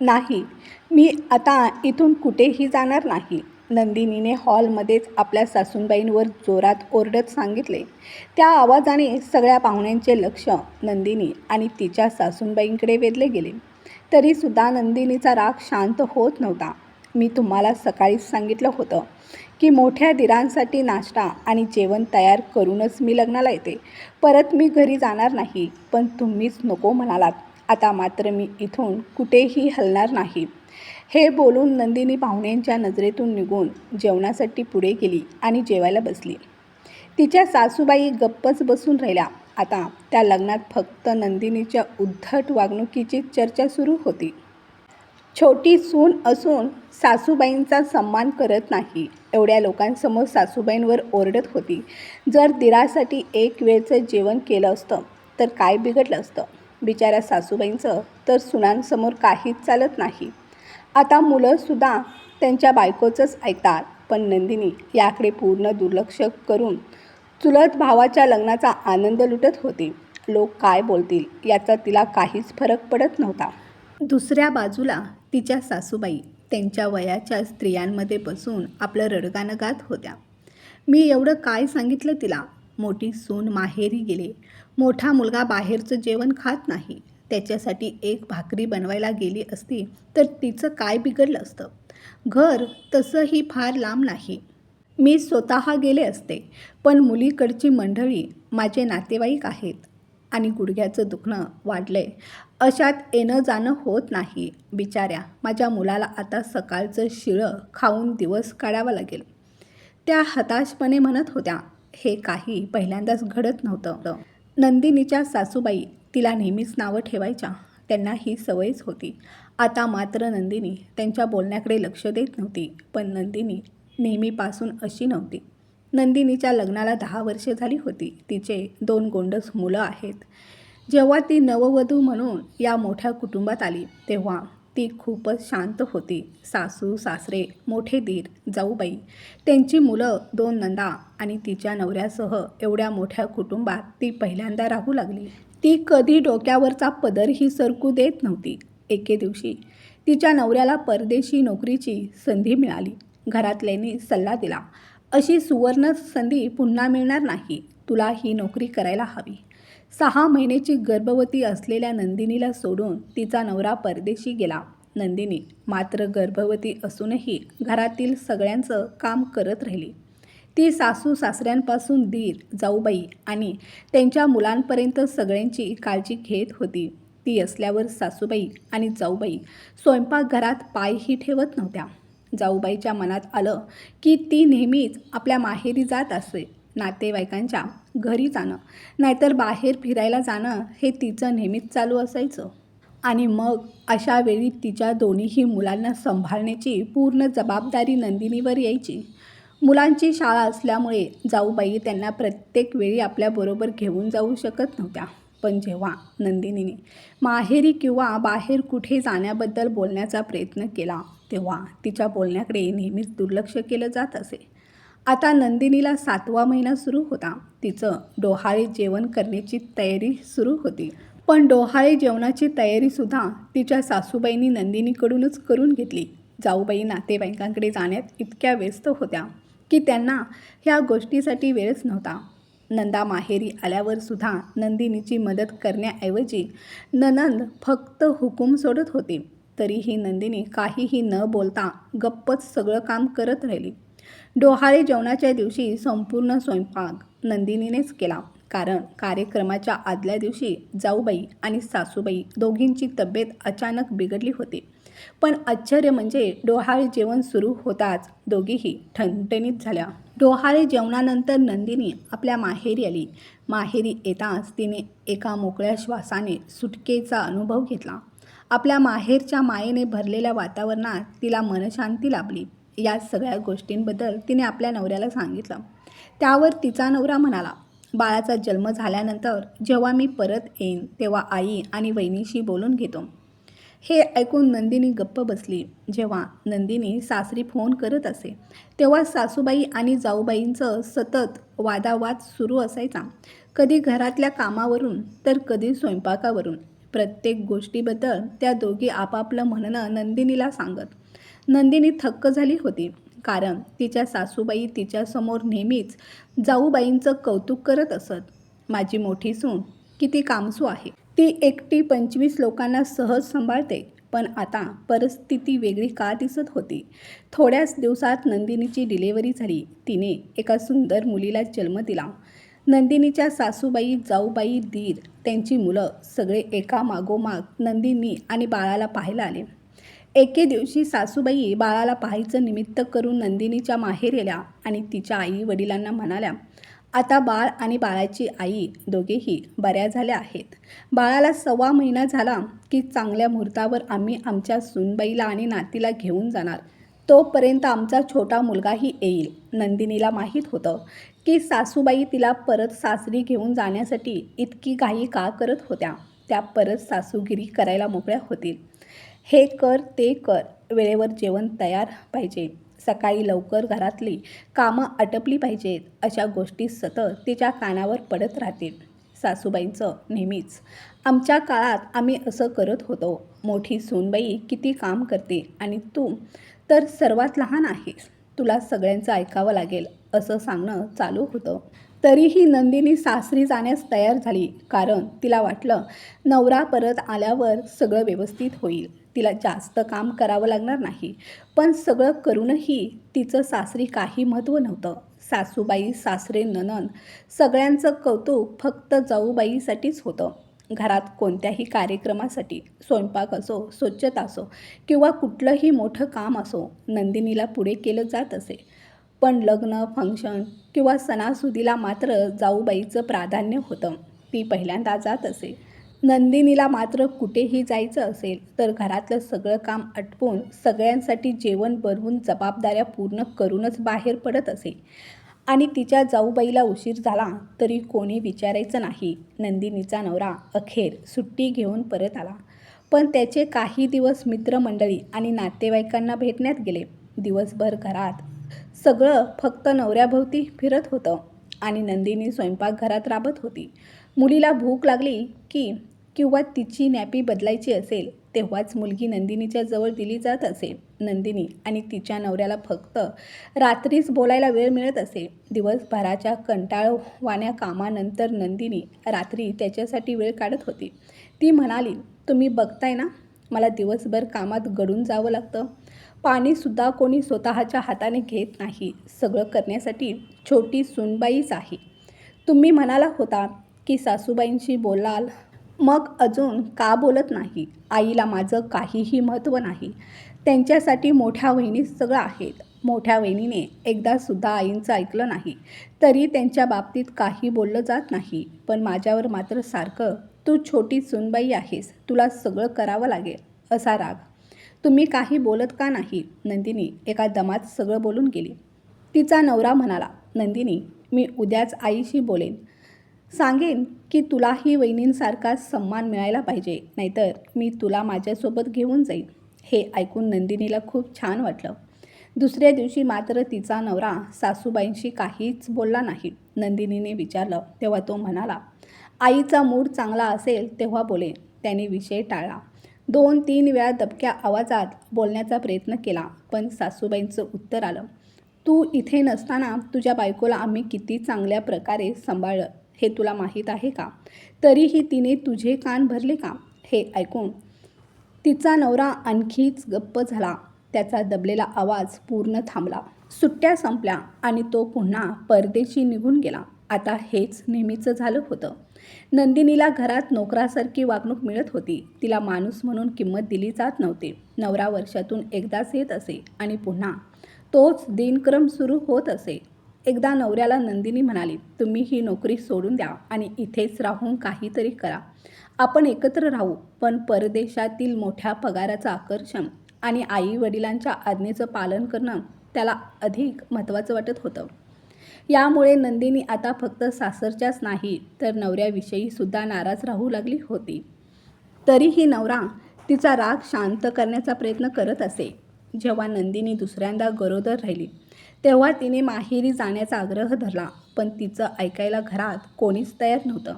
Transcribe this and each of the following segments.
नाही. मी आता इथून कुठेही जाणार नाही. नंदिनीने हॉलमध्येच आपल्या सासूनबाईंवर जोरात ओरडत सांगितले. त्या आवाजाने सगळ्या पाहुण्यांचे लक्ष नंदिनी आणि तिच्या सासूबाईंकडे वेधले गेले. तरीसुद्धा नंदिनीचा राग शांत होत नव्हता. मी तुम्हाला सकाळीच सांगितलं होतं की मोठ्या दिरांसाठी नाश्ता आणि जेवण तयार करूनच मी लग्नाला येते. परत मी घरी जाणार नाही पण तुम्हीच नको म्हणालात. आता मात्र मी इथून कुठेही हलणार नाही. हे बोलून नंदिनी पाहुण्यांच्या नजरेतून निघून जेवणासाठी पुढे गेली आणि जेवायला बसली. तिच्या सासूबाई गप्पच बसून राहिल्या. आता त्या लग्नात फक्त नंदिनीच्या उद्धट वागणुकीची चर्चा सुरू होती. छोटी सून असून सासूबाईंचा सन्मान करत नाही. एवढ्या लोकांसमोर सासूबाईंवर ओरडत होती. जर दिरासाठी एक वेळचं जेवण केलं असतं तर काय बिघडलं असतं? बिचाऱ्या सासूबाईंचं तर सुनांसमोर काहीच चालत नाही. आता मुलंसुद्धा त्यांच्या बायकोचंच ऐकतात पण नंदिनी याकडे पूर्ण दुर्लक्ष करून चुलत भावाच्या लग्नाचा आनंद लुटत होती. लोक काय बोलतील याचा तिला काहीच फरक पडत नव्हता. दुसऱ्या बाजूला तिच्या सासूबाई त्यांच्या वयाच्या स्त्रियांमध्ये बसून आपलं रडगाणं गात होत्या. मी एवढं काय सांगितलं तिला? मोठी सून माहेरी गेले. मोठा मुलगा बाहेरचं जेवण खात नाही. त्याच्यासाठी एक भाकरी बनवायला गेली असती तर तिचं काय बिघडलं असतं? घर तसंही फार लांब नाही. मी स्वतः गेले असते पण मुलीकडची मंडळी माझे नातेवाईक आहेत आणि गुडघ्याचं दुखणं वाढलंय. अशात येणं जाणं होत नाही. बिचाऱ्या माझ्या मुलाला आता सकाळचं शिळं खाऊन दिवस काढावा लागेल. त्या हताशपणे म्हणत होत्या हे काही पहिल्यांदाच घडत नव्हतं. नंदिनीच्या सासूबाई तिला नेहमीच नावं ठेवायच्या. त्यांना ही सवयच होती. आता मात्र नंदिनी त्यांच्या बोलण्याकडे लक्ष देत नव्हती पण नंदिनी नेहमीपासून अशी नव्हती. नंदिनीच्या लग्नाला दहा वर्षे झाली होती. तिचे दोन गोंडस मुलं आहेत. जेव्हा ती नववधू म्हणून या मोठ्या कुटुंबात आली तेव्हा ती खूपच शांत होती. सासू सासरे मोठे दीर जाऊबाई. त्यांची मुलं दोन नंदा आणि तिच्या नवऱ्यासह एवढ्या मोठ्या कुटुंबात ती पहिल्यांदा राहू लागली. ती कधी डोक्यावरचा पदरही सरकू देत नव्हती. एके दिवशी तिच्या नवऱ्याला परदेशी नोकरीची संधी मिळाली. घरातल्यांनी सल्ला दिला. अशी सुवर्ण संधी पुन्हा मिळणार नाही. तुला ही नोकरी करायला हवी. सहा महिन्याची गर्भवती असलेल्या नंदिनीला सोडून तिचा नवरा परदेशी गेला. नंदिनी मात्र गर्भवती असूनही घरातील सगळ्यांचं काम करत राहिली. ती सासू सासऱ्यांपासून दीर जाऊबाई आणि त्यांच्या मुलांपर्यंत सगळ्यांची काळजी घेत होती. ती असल्यावर सासूबाई आणि जाऊबाई स्वयंपाकघरात पायही ठेवत नव्हत्या. जाऊबाईच्या मनात आलं की ती नेहमीच आपल्या माहेरी जात असे. नातेवाईकांच्या घरी जाणं नाहीतर बाहेर फिरायला जाणं हे तिचं नेहमीच चालू असायचं. आणि मग अशा वेळी तिच्या दोन्हीही मुलांना सांभाळण्याची पूर्ण जबाबदारी नंदिनीवर यायची. मुलांची शाळा असल्यामुळे जाऊबाई त्यांना प्रत्येक वेळी आपल्याबरोबर घेऊन जाऊ शकत नव्हत्या. पण जेव्हा नंदिनीने माहेरी किंवा बाहेर कुठे जाण्याबद्दल बोलण्याचा प्रयत्न केला तेव्हा तिच्या बोलण्याकडे नेहमीच दुर्लक्ष केलं जात असे. आता नंदिनीला सातवा महिना सुरू होता. तिचं डोहाळे जेवण करण्याची तयारी सुरू होती. पण डोहाळे जेवणाची तयारीसुद्धा तिच्या सासूबाईंनी नंदिनीकडूनच करून घेतली. जाऊबाई नातेवाईकांकडे जाण्यात इतक्या व्यस्त होत्या की त्यांना ह्या गोष्टीसाठी वेळच नव्हता. नंदा माहेरी आल्यावर सुद्धा नंदिनीची मदत करण्याऐवजी ननंद फक्त हुकूम सोडत होती. तरीही नंदिनी काहीही न बोलता गप्पच सगळं काम करत राहिली. डोहाळे जेवणाच्या दिवशी संपूर्ण स्वयंपाक नंदिनीनेच केला. कारण कार्यक्रमाच्या आदल्या दिवशी जाऊबाई आणि सासूबाई दोघींची तब्येत अचानक बिघडली होती. पण आश्चर्य म्हणजे डोहाळे जेवण सुरू होताच दोघीही ठणठणीत झाल्या. डोहाळे जेवणानंतर नंदिनी आपल्या माहेरी आली. माहेरी येताच तिने एका मोकळ्या श्वासाने सुटकेचा अनुभव घेतला. आपल्या माहेरच्या मायेने भरलेल्या वातावरणात तिला मनशांती लाभली. या सगळ्या गोष्टींबद्दल तिने आपल्या नवऱ्याला सांगितलं. त्यावर तिचा नवरा म्हणाला बाळाचा जन्म झाल्यानंतर जेव्हा मी परत येईन तेव्हा आई आणि वहिनीशी बोलून घेतो. हे ऐकून नंदिनी गप्प बसली. जेव्हा नंदिनी सासरी फोन करत असे तेव्हा सासूबाई आणि जाऊबाईंचं सतत वादावाद सुरू असायचा. कधी घरातल्या कामावरून तर कधी स्वयंपाकावरून. प्रत्येक गोष्टीबद्दल त्या दोघी आपापलं म्हणणं नंदिनीला सांगत. नंदिनी थक्क झाली होती. कारण तिच्या सासूबाई तिच्यासमोर नेहमीच जाऊबाईंचं कौतुक करत असत. माझी मोठी सून किती कामसू आहे. ती एकटी पंचवीस लोकांना सहज सांभाळते पण आता परिस्थिती वेगळी का दिसत होती? थोड्याच दिवसात नंदिनीची डिलेवरी झाली. तिने एका सुंदर मुलीला जन्म दिला. नंदिनीच्या सासूबाई जाऊबाई दीर त्यांची मुलं सगळे एका मागोमाग नंदिनी आणि बाळाला पाहायला आले. एके दिवशी सासूबाई बाळाला पाहायचं निमित्त करून नंदिनीच्या माहेर गेल्या आणि तिच्या आई वडिलांना म्हणाल्या आता बाळ आणि बाळाची आई दोघेही बऱ्या झाल्या आहेत. बाळाला सव्वा महिना झाला की चांगल्या मुहूर्तावर आम्ही आमच्या सूनबाईला आणि नातीला घेऊन जाणार. तोपर्यंत आमचा छोटा मुलगाही येईल. नंदिनीला माहीत होतं की सासूबाई तिला परत सासरी घेऊन जाण्यासाठी इतकी घाई का करत होत्या. त्या परत सासूगिरी करायला मोकळ्या होतील. हे कर ते कर. वेळेवर जेवण तयार पाहिजे. सकाळी लवकर घरातली कामं आटपली पाहिजेत. अशा गोष्टी सतत तिच्या कानावर पडत राहतील. सासूबाईंचं नेहमीच. आमच्या काळात आम्ही असं करत होतो. मोठी सूनबाई किती काम करते आणि तू तर सर्वात लहान आहेस. तुला सगळ्यांचं ऐकावं लागेल. असं सांगणं चालू होतं. तरीही नंदिनी सासरी जाण्यास तयार झाली. कारण तिला वाटलं नवरा परत आल्यावर सगळं व्यवस्थित होईल. तिला जास्त काम करावं लागणार नाही. पण सगळं करूनही तिचं सासरी काही महत्त्व नव्हतं. सासूबाई सासरे ननन सगळ्यांचं कौतुक फक्त जाऊबाईसाठीच होतं. घरात कोणत्याही कार्यक्रमासाठी स्वयंपाक असो स्वच्छता असो किंवा कुठलंही मोठं काम असो नंदिनीला पुढे केलं जात असे. पण लग्न फंक्शन किंवा सणासुदीला मात्र जाऊबाईचं प्राधान्य होतं. ती पहिल्यांदा जात असे. नंदिनीला मात्र कुठेही जायचं असेल तर घरातलं सगळं काम आटपून सगळ्यांसाठी जेवण बनवून जबाबदाऱ्या पूर्ण करूनच बाहेर पडत असे. आणि तिच्या जाऊबाईला उशीर झाला तरी कोणी विचारायचं नाही. नंदिनीचा नवरा अखेर सुट्टी घेऊन परत आला. पण त्याचे काही दिवस मित्रमंडळी आणि नातेवाईकांना भेटण्यात गेले. दिवसभर घरात सगळं फक्त नवऱ्याभोवती फिरत होतं आणि नंदिनी स्वयंपाकघरात राबत होती. मुलीला भूक लागली की किंवा तिची नॅपी बदलायची असेल तेव्हाच मुलगी नंदिनीच्या जवळ दिली जात असे. नंदिनी आणि तिच्या नवऱ्याला फक्त रात्रीच बोलायला वेळ मिळत असे. दिवसभराच्या कंटाळवाण्या कामानंतर नंदिनी रात्री त्याच्यासाठी वेळ काढत होती. ती म्हणाली तुम्ही बघताय ना मला दिवसभर कामात गडून जावं लागतं. पाणीसुद्धा कोणी स्वतःच्या हाताने घेत नाही. सगळं करण्यासाठी छोटी सुनबाईच आहे. तुम्ही म्हणाला होता की सासूबाईंशी बोलाल. मग अजून का बोलत नाही? आईला माझं काहीही महत्त्व नाही. त्यांच्यासाठी मोठ्या वहिनी सगळं आहेत. मोठ्या वहिनीने एकदासुद्धा आईंचं ऐकलं नाही. तरी त्यांच्या बाबतीत काही बोललं जात नाही. पण माझ्यावर मात्र सारखं तू छोटी सुनबाई आहेस तुला सगळं करावं लागेल असा राग. तुम्ही काही बोलत का नाही? नंदिनी एका दमात सगळं बोलून गेली. तिचा नवरा म्हणाला नंदिनी मी उद्याच आईशी बोलेन. सांगेन की तुलाही वहिनींसारखा सन्मान मिळायला पाहिजे नाहीतर मी तुला माझ्यासोबत घेऊन जाईन. हे ऐकून नंदिनीला खूप छान वाटलं. दुसऱ्या दिवशी मात्र तिचा नवरा सासूबाईंशी काहीच बोलला नाही. नंदिनीने विचारलं तेव्हा तो म्हणाला आईचा मूड चांगला असेल तेव्हा बोलेन. त्याने विषय टाळला. दोन तीन वेळा दबक्या आवाजात बोलण्याचा प्रयत्न केला पण सासूबाईंचं उत्तर आलं. तू इथे नसताना तुझ्या बायकोला आम्ही किती चांगल्या प्रकारे सांभाळलं हे तुला माहीत आहे का? तरीही तिने तुझे कान भरले का हे ऐकून तिचा नवरा आणखीच गप्प झाला. त्याचा दबलेला आवाज पूर्ण थांबला. सुट्ट्या संपल्या आणि तो पुन्हा परदेशी निघून गेला. आता हेच नेहमीचं झालं होतं. नंदिनीला घरात नोकरासारखी वागणूक मिळत होती. तिला माणूस म्हणून किंमत दिली जात नव्हती. नवरा वर्षातून एकदाच येत असे आणि पुन्हा तोच दिनक्रम सुरू होत असे. एकदा नवऱ्याला नंदिनी म्हणाली तुम्ही ही नोकरी सोडून द्या आणि इथेच राहून काहीतरी करा. आपण एकत्र राहू पण परदेशातील मोठ्या पगाराचं आकर्षण आणि आई वडिलांच्या आज्ञेचं पालन करणं त्याला अधिक महत्त्वाचं वाटत होतं. यामुळे नंदिनी आता फक्त सासरच्याच नाही तर नवऱ्याविषयी सुद्धा नाराज राहू लागली होती. तरीही नवरा तिचा राग शांत करण्याचा प्रयत्न करत असे. जेव्हा नंदिनी दुसऱ्यांदा गरोदर राहिली तेव्हा तिने माहेरी जाण्याचा आग्रह धरला पण तिचं ऐकायला घरात कोणीच तयार नव्हतं.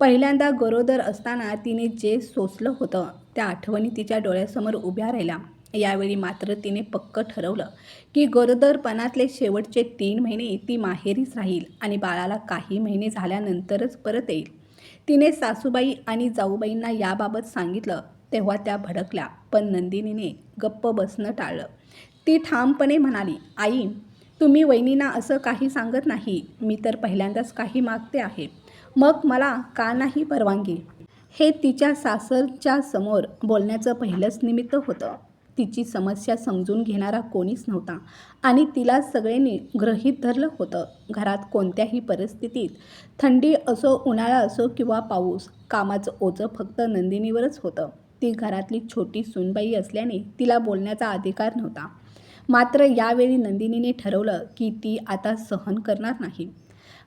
पहिल्यांदा गरोदर असताना तिने जे सोसलं होतं त्या आठवणी तिच्या डोळ्यासमोर उभ्या राहिल्या. यावेळी मात्र तिने पक्क ठरवलं की गरोदरपणातले शेवटचे तीन महिने ती माहेरीच राहील आणि बाळाला काही महिने झाल्यानंतरच परत येईल. तिने सासूबाई आणि जाऊबाईंना याबाबत सांगितलं तेव्हा त्या भडकल्या पण नंदिनीने गप्प बसणं टाळलं. ती ठामपणे म्हणाली आई तुम्ही वहिनींना असं काही सांगत नाही. मी तर पहिल्यांदाच काही मागते आहे. मग मला का नाही परवानगी? हे तिच्या सासरच्या समोर बोलण्याचं पहिलंच निमित्त होतं. तिची समस्या समजून घेणारा कोणीच नव्हता. आणि तिला सगळ्यांनी ग्रहीत धरलं होतं. घरात कोणत्याही परिस्थितीत थंडी असो उन्हाळा असो किंवा पाऊस कामाचं ओझं फक्त नंदिनीवरच होतं. ती घरातली छोटी सुनबाई असल्याने तिला बोलण्याचा अधिकार नव्हता. मात्र यावेळी नंदिनीने ठरवलं की ती आता सहन करणार नाही.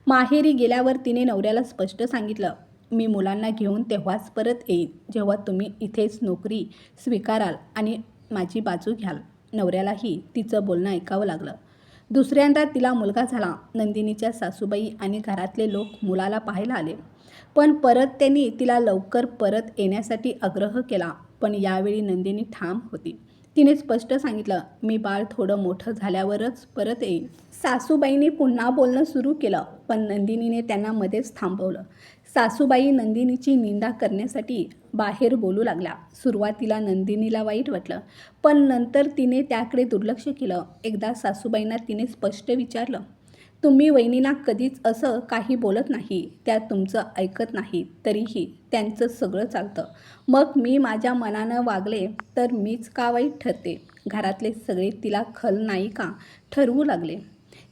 माहेरी गेल्यावर तिने नवऱ्याला स्पष्ट सांगितलं मी मुलांना घेऊन तेव्हाच परत येईन. जेव्हा तुम्ही इथेच नोकरी स्वीकाराल आणि माझी बाजू घ्याल. नवऱ्यालाही तिचं बोलणं ऐकावं लागलं. दुसऱ्यांदा तिला मुलगा झाला. नंदिनीच्या सासूबाई आणि घरातले लोक मुलाला पाहायला आले. पण परत त्यांनी तिला लवकर परत येण्यासाठी आग्रह केला. पण यावेळी नंदिनी ठाम होती. तिने स्पष्ट सांगितलं मी बाळ थोडं मोठं झाल्यावरच परत येईन. सासूबाईंनी पुन्हा बोलणं सुरू केलं पण नंदिनीने त्यांना मध्येच थांबवलं. सासूबाई नंदिनीची निंदा करण्यासाठी बाहेर बोलू लागल्या. सुरुवातीला नंदिनीला वाईट वाटलं पण नंतर तिने त्याकडे दुर्लक्ष केलं. एकदा सासूबाईंना तिने स्पष्ट विचारलं तुम्ही वहिनींना कधीच असं काही बोलत नाही त्या तुमचं ऐकत नाही तरीही त्यांचं सगळं चालतं. मग मी माझ्या मनानं वागले तर मीच का वाईट ठरते? घरातले सगळे तिला खलनायिका ठरवू लागले.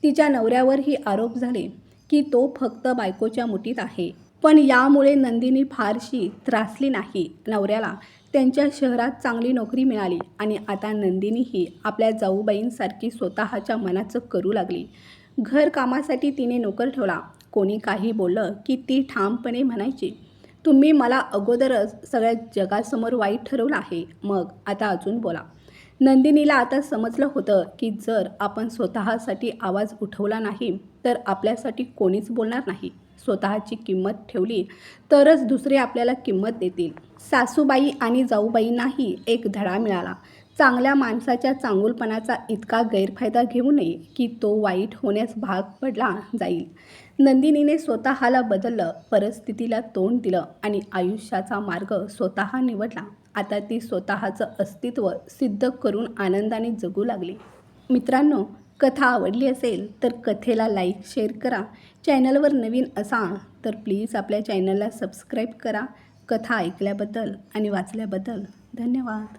तिच्या नवऱ्यावरही आरोप झाले की तो फक्त बायकोच्या मुठीत आहे. पण यामुळे नंदिनी फारशी त्रासली नाही नवऱ्याला. त्यांच्या शहरात चांगली नोकरी मिळाली आणि आता नंदिनीही आपल्या जाऊबाईंसारखी स्वतःच्या मनाचं करू लागली. घरकामासाठी तिने नोकर ठेवला. कोणी काही बोललं की ती ठामपणे म्हणायची तुम्ही मला अगोदरच सगळ्या जगासमोर वाईट ठरवलं आहे. मग आता अजून बोला. नंदिनीला आता समजलं होतं की जर आपण स्वतःसाठी आवाज उठवला नाही तर आपल्यासाठी कोणीच बोलणार नाही. स्वतःची किंमत ठेवली तरच दुसरे आपल्याला किंमत देतील. सासूबाई आणि जाऊबाईंनाही एक धडा मिळाला. चांगल्या माणसाच्या चांगुलपणाचा इतका गैरफायदा घेऊ नये की तो वाईट होण्यास भाग पडला जाईल. नंदिनीने स्वतःला बदललं परिस्थितीला तोंड दिलं आणि आयुष्याचा मार्ग स्वतः निवडला. आता ती स्वतःचं अस्तित्व सिद्ध करून आनंदाने जगू लागली. मित्रांनो कथा आवडली असेल तर कथेला लाईक शेअर करा. चॅनलवर नवीन असाल तर प्लीज आपल्या चॅनलला सबस्क्राईब करा. कथा ऐकल्याबद्दल आणि वाचल्याबद्दल धन्यवाद.